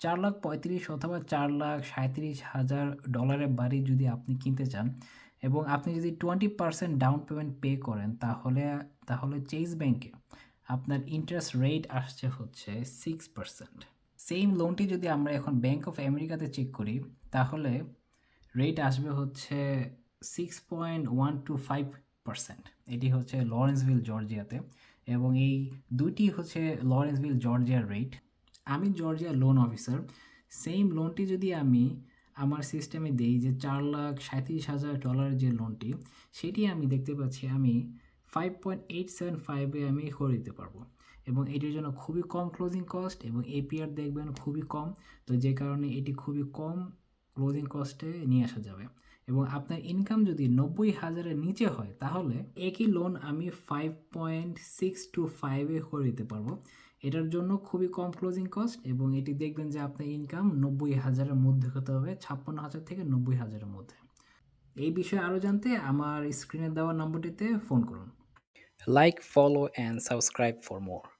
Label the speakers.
Speaker 1: চার লাখ পঁয়ত্রিশ অথবা চার লাখ সাঁইত্রিশ হাজার ডলারের বাড়ি যদি আপনি কিনতে চান এবং আপনি যদি twenty percent down payment pay করেন, তাহলে তাহলে চেইস ব্যাংকে আপনার ইন্টারেস্ট রেট আসছে হচ্ছে সিক্স পার্সেন্ট সেম লোনটি যদি আমরা এখন ব্যাংক অফ আমেরিকাতে চেক করি, তাহলে রেট আসবে হচ্ছে six point one two five percent এটি হচ্ছে লরেন্সভিল জর্জিয়াতে এবং এই দুইটি হচ্ছে লরেন্সভিল জর্জিয়ার রেট আমি জর্জিয়া লোন অফিসার সেম লোনটি যদি আমি আমার সিস্টেমে দেই যে চার লাখ সাঁত্রিশ হাজার ডলারের যে লোনটি সেটি আমি দেখতে পাচ্ছি আমি ফাইভ পয়েন্ট এইট সেভেন ফাইভে আমি করে দিতে পারব। এবং এটির জন্য খুবই কম ক্লোজিং কস্ট এবং এপিআর দেখবেন খুবই কম। তো যে কারণে এটি খুবই কম ক্লোজিং কস্টে নিয়ে আসা যাবে। এবং আপনার ইনকাম যদি নব্বই হাজারের নিচে হয়, তাহলে একই লোন আমি ফাইভ পয়েন্ট সিক্স টু ফাইভে করে দিতে পারব। এটার জন্য খুবই কম ক্লোজিং কস্ট এবং এটি দেখবেন যে আপনার ইনকাম নব্বই হাজারের মধ্যে হতে হবে, ছাপ্পান্ন হাজার থেকে নব্বই হাজারের মধ্যে। এই বিষয়ে আরও জানতে আমার স্ক্রিনে দেওয়া নম্বরটিতে ফোন করুন।
Speaker 2: Like follow and subscribe for more.